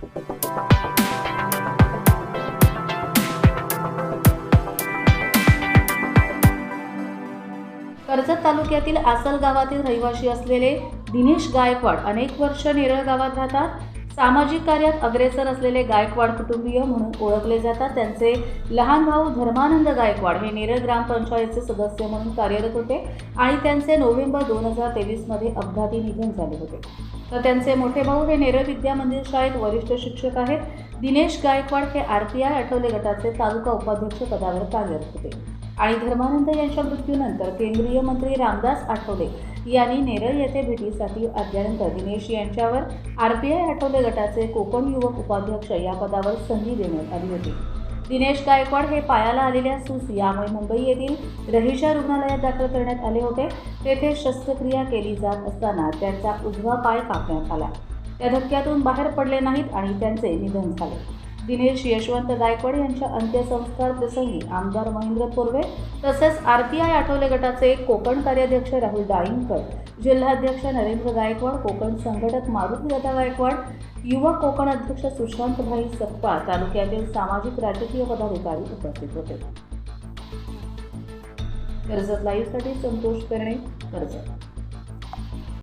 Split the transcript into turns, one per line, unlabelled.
कर्जत तालुक्यातील आसल गावातील रहिवासी असलेले दिनेश गायकवाड अनेक वर्ष नेरळ गावात राहतात. सामाजिक कार्यात अग्रेसर असलेले गायकवाड कुटुंबीय म्हणून ओळखले जातात. त्यांचे लहान भाऊ धर्मानंद गायकवाड हे नेरळ ग्रामपंचायतचे सदस्य म्हणून कार्यरत होते आणि त्यांचे नोव्हेंबर दोन हजार तेवीसमध्ये अपघाती निधन झाले होते. तर त्यांचे मोठे भाऊ हे नेरळ विद्या मंदिर शाळेत वरिष्ठ शिक्षक आहेत. दिनेश गायकवाड हे आर पी आय आठवले गटाचे तालुका उपाध्यक्ष पदावर कार्यरत होते. आणि धर्मानंद यांच्या मृत्यूनंतर केंद्रीय मंत्री रामदास आठवले यांनी नेरळ येथे भेटीसाठी आल्यानंतर दिनेश यांच्यावर आर पी आय आठवले गटाचे कोकण युवक उपाध्यक्ष या पदावर संधी देण्यात आली होती. दिनेश गायकवाड हे पायाला आलेल्या सूस यामुळे मुंबई येथील रहिशा रुग्णालयात दाखल करण्यात आले होते. तेथे शस्त्रक्रिया केली जात असताना त्यांचा उजवा पाय कापण्यात आला. त्या धक्क्यातून बाहेर पडले नाहीत आणि त्यांचे निधन झाले. दिनेश यशवंत गायकवाड यांच्या अंत्यसंस्कार प्रसंगी आमदार महेंद्र पोर्वे तसेच आर पी आय आठवले गटाचे कोकण कार्याध्यक्ष राहुल डाळिंगकर जिल्हाध्यक्ष नरेंद्र गायकवाड कोकण संघटक मारुतीदादा गायकवाड युवक कोकण अध्यक्ष सुशांतभाई सप्पा तालुक्यातील सामाजिक राजकीय पदाधिकारी उपस्थित होते. कर्जत लाईव्हसाठी संतोष पेरणे कर्जत.